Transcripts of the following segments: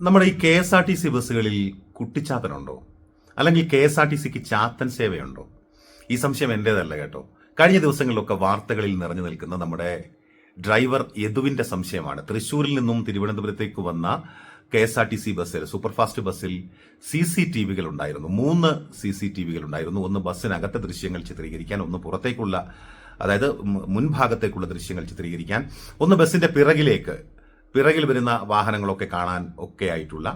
നമ്മുടെ ഈ K S R T C ബസ്സുകളിൽ കുട്ടിച്ചാത്തനുണ്ടോ? അല്ലെങ്കിൽ കെ എസ് ആർ ടി സിക്ക് ചാത്തൻ സേവയുണ്ടോ? ഈ സംശയം എന്റേതല്ല കേട്ടോ. കഴിഞ്ഞ ദിവസങ്ങളിലൊക്കെ വാർത്തകളിൽ നിറഞ്ഞു നിൽക്കുന്ന നമ്മുടെ ഡ്രൈവർ യദുവിന്റെ സംശയമാണ്. തൃശ്ശൂരിൽ നിന്നും തിരുവനന്തപുരത്തേക്ക് വന്ന K S R T C ബസ്സിൽ സൂപ്പർഫാസ്റ്റ് ബസ്സിൽ സി സി ടി വികൾ ഉണ്ടായിരുന്നു. മൂന്ന് സി സി ടി വികൾ ഉണ്ടായിരുന്നു. ഒന്ന് ബസ്സിനകത്തെ ദൃശ്യങ്ങൾ ചിത്രീകരിക്കാൻ ഒന്ന് പുറത്തേക്കുള്ള അതായത് മുൻഭാഗത്തേക്കുള്ള ദൃശ്യങ്ങൾ ചിത്രീകരിക്കാൻ ഒന്ന് ബസ്സിന്റെ പിറകിലേക്ക് പിറകിൽ വരുന്ന വാഹനങ്ങളൊക്കെ കാണാൻ ഒക്കെ ആയിട്ടുള്ള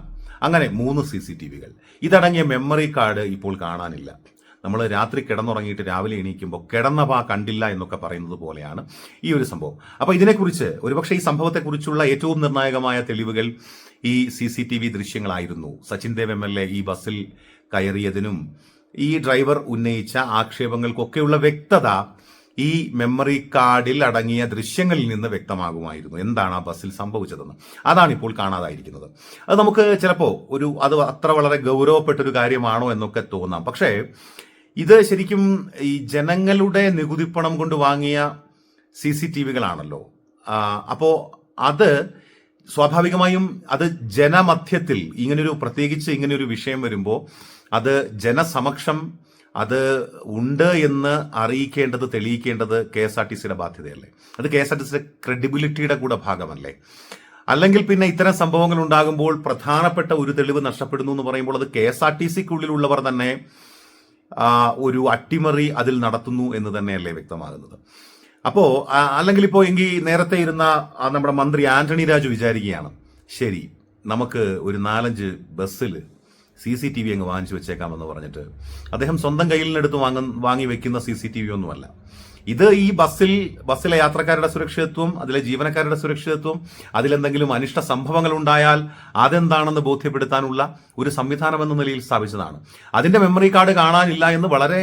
അങ്ങനെ മൂന്ന് സി സി ടി വികൾ. ഇതടങ്ങിയ മെമ്മറി കാർഡ് ഇപ്പോൾ കാണാനില്ല. നമ്മൾ രാത്രി കിടന്നുറങ്ങിയിട്ട് രാവിലെ എണീക്കുമ്പോൾ കിടന്ന പാ കണ്ടില്ല എന്നൊക്കെ പറയുന്നത് പോലെയാണ് ഈ ഒരു സംഭവം. അപ്പോൾ ഇതിനെക്കുറിച്ച് ഒരുപക്ഷെ ഈ സംഭവത്തെക്കുറിച്ചുള്ള ഏറ്റവും നിർണായകമായ തെളിവുകൾ ഈ C C T V ദൃശ്യങ്ങളായിരുന്നു. Sachin Dev M L A ഈ ബസ്സിൽ കയറിയതിനും ഈ ഡ്രൈവർ ഉന്നയിച്ച ആക്ഷേപങ്ങൾക്കൊക്കെയുള്ള വ്യക്തത ഈ മെമ്മറി കാർഡിൽ അടങ്ങിയ ദൃശ്യങ്ങളിൽ നിന്ന് വ്യക്തമാകുമായിരുന്നു. എന്താണ് ആ ബസ്സിൽ സംഭവിച്ചതെന്ന്. അതാണ് ഇപ്പോൾ കാണാതായിരിക്കുന്നത്. അത് നമുക്ക് ചിലപ്പോൾ ഒരു അത് അത്ര വളരെ ഗൗരവപ്പെട്ടൊരു കാര്യമാണോ എന്നൊക്കെ തോന്നാം. പക്ഷേ ഇത് ശരിക്കും ഈ ജനങ്ങളുടെ നികുതിപ്പണം കൊണ്ട് വാങ്ങിയ സി സി ടി വികളാണല്ലോ. അപ്പോൾ അത് സ്വാഭാവികമായും അത് ജനമധ്യത്തിൽ ഇങ്ങനൊരു പ്രത്യേകിച്ച് ഇങ്ങനൊരു വിഷയം വരുമ്പോൾ അത് ജനസമക്ഷം അത് ഉണ്ട് എന്ന് അറിയിക്കേണ്ടത് തെളിയിക്കേണ്ടത് കെ എസ് ആർ ടി സിയുടെ ബാധ്യതയല്ലേ? അത് കെ എസ് ആർ ടി സിയുടെ ക്രെഡിബിലിറ്റിയുടെ കൂടെ ഭാഗമല്ലേ? അല്ലെങ്കിൽ പിന്നെ ഇത്തരം സംഭവങ്ങൾ ഉണ്ടാകുമ്പോൾ പ്രധാനപ്പെട്ട ഒരു തെളിവ് നഷ്ടപ്പെടുന്നു എന്ന് പറയുമ്പോൾ അത് കെ എസ് ആർ ടി സിക്കുള്ളിലുള്ളവർ തന്നെ ഒരു അട്ടിമറി അതിൽ നടത്തുന്നു എന്ന് തന്നെയല്ലേ വ്യക്തമാകുന്നത്. അപ്പോൾ അല്ലെങ്കിൽ ഇപ്പോൾ എങ്കിൽ നേരത്തെ ഇരുന്ന നമ്മുടെ മന്ത്രി ആന്റണി രാജു വിചാരിക്കുകയാണ് ശരി നമുക്ക് ഒരു നാലഞ്ച് ബസ്സിൽ സി സി ടി വി അങ്ങ് വാങ്ങിച്ചു വെച്ചേക്കാമെന്ന് പറഞ്ഞിട്ട് അദ്ദേഹം സ്വന്തം കയ്യിൽ നിന്നെടുത്ത് വാങ്ങ വാങ്ങി വെക്കുന്ന സി സി ടി വി ഒന്നുമല്ല. ഇത് ഈ ബസ്സിൽ ബസ്സിലെ യാത്രക്കാരുടെ സുരക്ഷിതത്വം അതിലെ ജീവനക്കാരുടെ സുരക്ഷിതത്വം അതിലെന്തെങ്കിലും അനിഷ്ട സംഭവങ്ങൾ ഉണ്ടായാൽ അതെന്താണെന്ന് ബോധ്യപ്പെടുത്താനുള്ള ഒരു സംവിധാനം എന്ന നിലയിൽ സ്ഥാപിച്ചതാണ്. അതിന്റെ മെമ്മറി കാർഡ് കാണാനില്ല എന്ന് വളരെ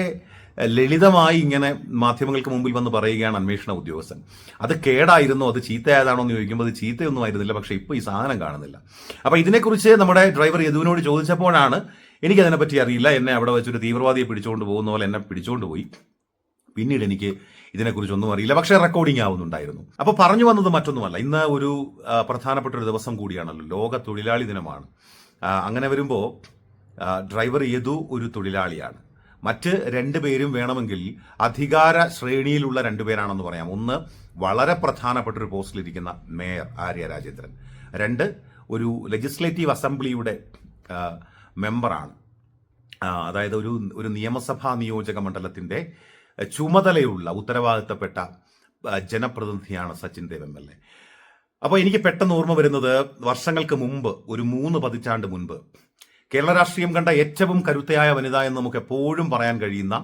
ലളിതമായി ഇങ്ങനെ മാധ്യമങ്ങൾക്ക് മുമ്പിൽ വന്ന് പറയുകയാണ് അന്വേഷണ ഉദ്യോഗസ്ഥൻ. അത് കേടായിരുന്നോ? അത് ചീത്തയായതാണോ എന്ന് ചോദിക്കുമ്പോൾ അത് ചീത്തയൊന്നും ആയിരുന്നില്ല. പക്ഷേ ഇപ്പോൾ ഈ സാധനം കാണുന്നില്ല. അപ്പോൾ ഇതിനെക്കുറിച്ച് നമ്മുടെ ഡ്രൈവർ യദുവിനോട് ചോദിച്ചപ്പോഴാണ് എനിക്കതിനെപ്പറ്റി അറിയില്ല. എന്നെ അവിടെ വെച്ചൊരു തീവ്രവാദിയെ പിടിച്ചുകൊണ്ട് പോകുന്ന പോലെ എന്നെ പിടിച്ചുകൊണ്ട് പോയി. പിന്നീട് എനിക്ക് ഇതിനെക്കുറിച്ചൊന്നും അറിയില്ല. പക്ഷേ റെക്കോർഡിംഗ് ആവുന്നുണ്ടായിരുന്നു. അപ്പോൾ പറഞ്ഞു വന്നത് മറ്റൊന്നുമല്ല. ഇന്ന് ഒരു പ്രധാനപ്പെട്ട ഒരു ദിവസം കൂടിയാണല്ലോ. ലോക തൊഴിലാളി ദിനമാണ്. അങ്ങനെ വരുമ്പോൾ ഡ്രൈവർ യദു ഒരു തൊഴിലാളിയാണ്. മറ്റ് രണ്ടുപേരും വേണമെങ്കിൽ അധികാര ശ്രേണിയിലുള്ള രണ്ടുപേരാണെന്ന് പറയാം. ഒന്ന് വളരെ പ്രധാനപ്പെട്ട ഒരു പോസ്റ്റിലിരിക്കുന്ന മേയർ ആര്യ രാജേന്ദ്രൻ. രണ്ട് ഒരു ലെജിസ്ലേറ്റീവ് അസംബ്ലിയുടെ മെമ്പറാണ്. അതായത് ഒരു ഒരു നിയമസഭാ നിയോജക മണ്ഡലത്തിന്റെ ചുമതലയുള്ള ഉത്തരവാദിത്തപ്പെട്ട ജനപ്രതിനിധിയാണ് Sachin Dev M L A. അപ്പോൾ എനിക്ക് പെട്ടെന്ന് ഓർമ്മ വരുന്നത് വർഷങ്ങൾക്ക് മുമ്പ് ഒരു മൂന്ന് പതിറ്റാണ്ട് മുൻപ് കേരള രാഷ്ട്രീയം കണ്ട ഏറ്റവും കരുത്തയായ വനിത എന്ന് നമുക്ക് എപ്പോഴും പറയാൻ കഴിയുന്ന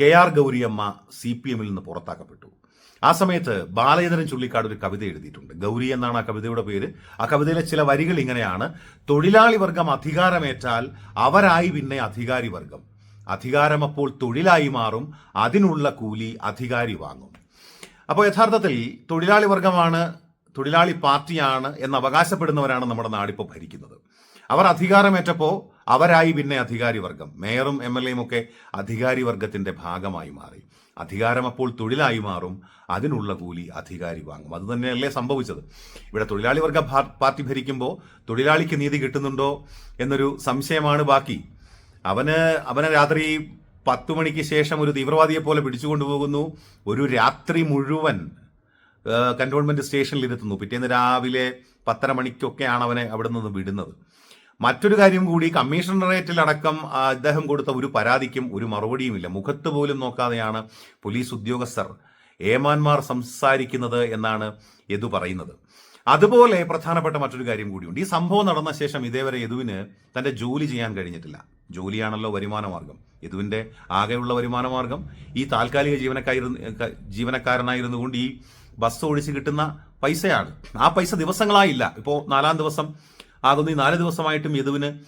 K R Gowriamma C P എമ്മിൽ നിന്ന് പുറത്താക്കപ്പെട്ടു. ആ സമയത്ത് ബാലചന്ദ്രൻ ചുള്ളിക്കാട് ഒരു കവിത എഴുതിയിട്ടുണ്ട്. ഗൗരി എന്നാണ് ആ കവിതയുടെ പേര്. ആ കവിതയിലെ ചില വരികൾ ഇങ്ങനെയാണ്. തൊഴിലാളി വർഗം അധികാരമേറ്റാൽ അവരായി പിന്നെ അധികാരി വർഗം. അധികാരം അപ്പോൾ തൊഴിലായി മാറും. അതിനുള്ള കൂലി അധികാരി വാങ്ങും. അപ്പോൾ യഥാർത്ഥത്തിൽ തൊഴിലാളി വർഗമാണ് തൊഴിലാളി പാർട്ടിയാണ് എന്ന് അവകാശപ്പെടുന്നവരാണ് നമ്മുടെ നാടിപ്പോൾ ഭരിക്കുന്നത്. അവർ അധികാരമേറ്റപ്പോൾ അവരായി പിന്നെ അധികാരി വർഗം മേയറും എം എൽ എയും ഒക്കെ അധികാരി വർഗത്തിന്റെ ഭാഗമായി മാറി. അധികാരം അപ്പോൾ തൊഴിലായി മാറും അതിനുള്ള കൂലി അധികാരി വാങ്ങും. അത് തന്നെയല്ലേ സംഭവിച്ചത്. ഇവിടെ തൊഴിലാളി വർഗ പാർട്ടി ഭരിക്കുമ്പോൾ തൊഴിലാളിക്ക് നീതി കിട്ടുന്നുണ്ടോ എന്നൊരു സംശയമാണ് ബാക്കി. അവന് അവനെ രാത്രി പത്തു മണിക്ക് ശേഷം ഒരു തീവ്രവാദിയെ പോലെ പിടിച്ചുകൊണ്ടുപോകുന്നു ഒരു രാത്രി മുഴുവൻ കന്റോൺമെന്റ് സ്റ്റേഷനിൽ ഇരുത്തുന്നു പിറ്റേന്ന് രാവിലെ പത്തര മണിക്കൊക്കെയാണ് അവനെ അവിടെ നിന്ന് വിടുന്നത്. മറ്റൊരു കാര്യം കൂടി കമ്മീഷണറേറ്റിലടക്കം അദ്ദേഹം കൊടുത്ത ഒരു പരാതിക്കും ഒരു മറുപടിയുമില്ല. മുഖത്ത് പോലും നോക്കാതെയാണ് പോലീസ് ഉദ്യോഗസ്ഥർ ഏമാന്മാർ സംസാരിക്കുന്നത് എന്നാണ് യദു പറയുന്നത്. അതുപോലെ പ്രധാനപ്പെട്ട മറ്റൊരു കാര്യം കൂടിയുണ്ട്. ഈ സംഭവം നടന്ന ശേഷം ഇതേവരെ യദുവിന് തന്റെ ജോലി ചെയ്യാൻ കഴിഞ്ഞിട്ടില്ല. ജോലിയാണല്ലോ വരുമാന മാർഗം യദുവിന്റെ ആകെയുള്ള വരുമാന മാർഗം ഈ താൽക്കാലിക ജീവനക്കാരി ജീവനക്കാരനായിരുന്നു കൊണ്ട് ഈ ബസ് ഓടിച്ച് കിട്ടുന്ന പൈസയാണ്. ആ പൈസ ദിവസങ്ങളായില്ല. ഇപ്പോൾ നാലാം ദിവസം ആകുന്ന ഈ നാല് ദിവസമായിട്ടും യദുവിന്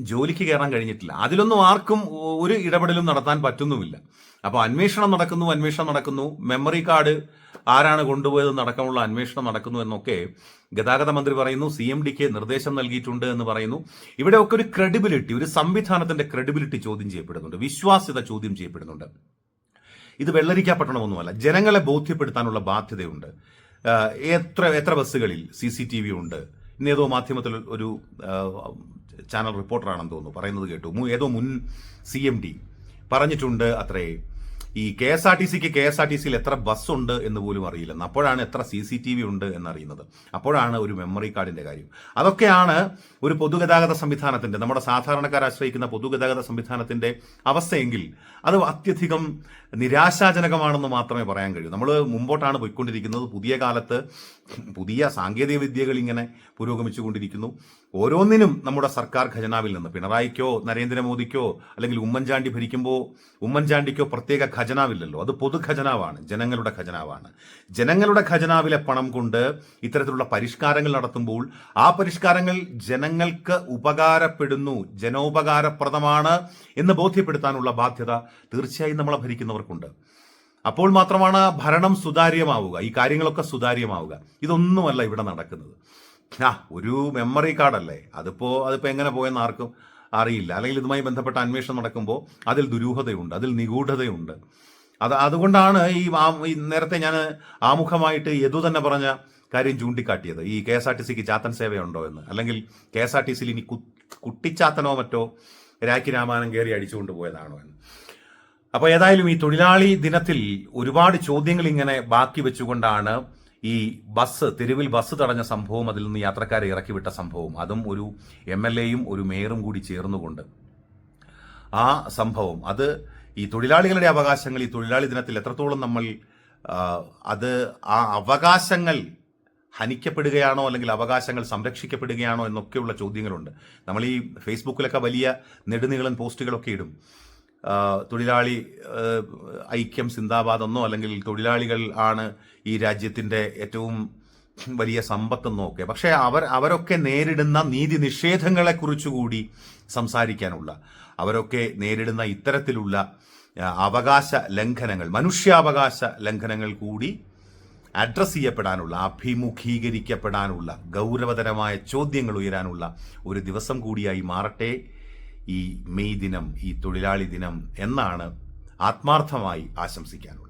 ജോലിക്ക് കയറാൻ കഴിഞ്ഞിട്ടില്ല. അതിലൊന്നും ആർക്കും ഒരു ഇടപെടലും നടത്താൻ പറ്റുന്നുമില്ല. അപ്പോൾ അന്വേഷണം നടക്കുന്നു അന്വേഷണം നടക്കുന്നു. മെമ്മറി കാർഡ് ആരാണ് കൊണ്ടുപോയത് നടക്കമുള്ള അന്വേഷണം നടക്കുന്നു എന്നൊക്കെ ഗതാഗത മന്ത്രി പറയുന്നു. സി എം ഡിക്ക് നിർദ്ദേശം നൽകിയിട്ടുണ്ട് എന്ന് പറയുന്നു. ഇവിടെയൊക്കെ ഒരു ക്രെഡിബിലിറ്റി ഒരു സംവിധാനത്തിന്റെ ക്രെഡിബിലിറ്റി ചോദ്യം ചെയ്യപ്പെടുന്നുണ്ട്. വിശ്വാസ്യത ചോദ്യം ചെയ്യപ്പെടുന്നുണ്ട്. ഇത് വെള്ളരിക്കപ്പെട്ടണമൊന്നുമല്ല ജനങ്ങളെ ബോധ്യപ്പെടുത്താനുള്ള ബാധ്യതയുണ്ട്. എത്ര എത്ര ബസ്സുകളിൽ സി സി ടി വി ഉണ്ട്? ഏതോ മാധ്യമത്തിൽ ഒരു ചാനൽ റിപ്പോർട്ടറാണെന്ന് തോന്നുന്നു പറയുന്നത് കേട്ടു. ഏതോ മുൻ സി എം ഡി പറഞ്ഞിട്ടുണ്ട് അത്രേ. ഈ കെ എസ് ആർ ടി സിക്ക് കെ എസ് ആർ ടി സിയിൽ എത്ര ബസ് ഉണ്ട് എന്ന് പോലും അറിയില്ലെന്ന് അപ്പോഴാണ് എത്ര സി സി ടി വി ഉണ്ട് എന്നറിയുന്നത്. അപ്പോഴാണ് ഒരു മെമ്മറി കാർഡിന്റെ കാര്യം. അതൊക്കെയാണ് ഒരു പൊതുഗതാഗത സംവിധാനത്തിന്റെ നമ്മുടെ സാധാരണക്കാർ ആശ്രയിക്കുന്ന പൊതുഗതാഗത സംവിധാനത്തിന്റെ അവസ്ഥയെങ്കിൽ അത് അത്യധികം നിരാശാജനകമാണെന്ന് മാത്രമേ പറയാൻ കഴിയൂ. നമ്മൾ മുമ്പോട്ടാണ് പോയിക്കൊണ്ടിരിക്കുന്നത്. പുതിയ കാലത്ത് പുതിയ സാങ്കേതിക വിദ്യകൾ ഇങ്ങനെ പുരോഗമിച്ചുകൊണ്ടിരിക്കുന്നു. ഓരോന്നിനും നമ്മുടെ സർക്കാർ ഖജനാവിൽ നിന്ന് പിണറായിക്കോ നരേന്ദ്രമോദിക്കോ അല്ലെങ്കിൽ ഉമ്മൻചാണ്ടി ഭരിക്കുമ്പോൾ ഉമ്മൻചാണ്ടിക്കോ പ്രത്യേക ഖജനാവില്ലല്ലോ. അത് പൊതു ഖജനാവാണ് ജനങ്ങളുടെ ഖജനാവാണ്. ജനങ്ങളുടെ ഖജനാവിലെ പണം കൊണ്ട് ഇത്തരത്തിലുള്ള പരിഷ്കാരങ്ങൾ നടത്തുമ്പോൾ ആ പരിഷ്കാരങ്ങൾ ജനങ്ങൾക്ക് ഉപകാരപ്പെടുന്നു ജനോപകാരപ്രദമാണ് എന്ന് ബോധ്യപ്പെടുത്താനുള്ള ബാധ്യത തീർച്ചയായും നമ്മളെ ഭരിക്കുന്നവർക്കുണ്ട്. അപ്പോൾ മാത്രമാണ് ഭരണം സുതാര്യമാവുക ഈ കാര്യങ്ങളൊക്കെ സുതാര്യമാവുക. ഇതൊന്നുമല്ല ഇവിടെ നടക്കുന്നത്. ആ ഒരു മെമ്മറി കാർഡല്ലേ അതിപ്പോൾ അതിപ്പോൾ എങ്ങനെ പോയെന്ന് ആർക്കും അറിയില്ല. അല്ലെങ്കിൽ ഇതുമായി ബന്ധപ്പെട്ട അന്വേഷണം നടക്കുമ്പോൾ അതിൽ ദുരൂഹതയുണ്ട് അതിൽ നിഗൂഢതയുണ്ട്. അത് അതുകൊണ്ടാണ് ഈ നേരത്തെ ഞാൻ ആമുഖമായിട്ട് യദു തന്നെ പറഞ്ഞ കാര്യം ചൂണ്ടിക്കാട്ടിയത്. ഈ കെ എസ് ആർ ടി സിക്ക് ചാത്തൻ സേവയുണ്ടോ എന്ന്. അല്ലെങ്കിൽ കെ എസ് ആർ ടി സിയിൽ ഇനി കുട്ടിച്ചാത്തനോ മറ്റോ രാഖി രാമായണം കയറി അടിച്ചുകൊണ്ട് പോയതാണോ എന്ന്. അപ്പോൾ ഏതായാലും ഈ തൊഴിലാളി ദിനത്തിൽ ഒരുപാട് ചോദ്യങ്ങൾ ഇങ്ങനെ ബാക്കി വെച്ചുകൊണ്ടാണ് ഈ ബസ് തെരുവിൽ ബസ് തടഞ്ഞ സംഭവം അതിൽ നിന്ന് യാത്രക്കാരെ ഇറക്കിവിട്ട സംഭവം. അതും ഒരു എം എൽ എയും ഒരു മേയറും കൂടി ചേർന്നുകൊണ്ട് ആ സംഭവം. അത് ഈ തൊഴിലാളികളുടെ അവകാശങ്ങൾ ഈ തൊഴിലാളി ദിനത്തിൽ എത്രത്തോളം നമ്മൾ അത് ആ അവകാശങ്ങൾ ഹനിക്കപ്പെടുകയാണോ അല്ലെങ്കിൽ അവകാശങ്ങൾ സംരക്ഷിക്കപ്പെടുകയാണോ എന്നൊക്കെയുള്ള ചോദ്യങ്ങളുണ്ട്. നമ്മൾ ഈ ഫേസ്ബുക്കിലൊക്കെ വലിയ നെടുനീളൻ പോസ്റ്റുകളൊക്കെ ഇടും. തൊഴിലാളി ഐക്യം സിന്ദാബാദെന്നോ അല്ലെങ്കിൽ തൊഴിലാളികൾ ആണ് ഈ രാജ്യത്തിന്റെ ഏറ്റവും വലിയ സമ്പത്തെന്നോ ഒക്കെ പക്ഷേ അവർ അവരൊക്കെ നേരിടുന്ന നീതി നിഷേധങ്ങളെക്കുറിച്ചുകൂടി സംസാരിക്കാനുള്ള അവരൊക്കെ നേരിടുന്ന ഇത്തരത്തിലുള്ള അവകാശ ലംഘനങ്ങൾ മനുഷ്യാവകാശ ലംഘനങ്ങൾ കൂടി അഡ്രസ്സ് ചെയ്യപ്പെടാനുള്ള അഭിമുഖീകരിക്കപ്പെടാനുള്ള ഗൗരവതരമായ ചോദ്യങ്ങൾ ഉയരാനുള്ള ഒരു ദിവസം കൂടിയായി മാറട്ടെ. ഈ മെയ് ദിനം ഈ തൊഴിലാളി ദിനം എന്നാണ് ആത്മാർത്ഥമായി ആശംസിക്കാനുള്ളത്.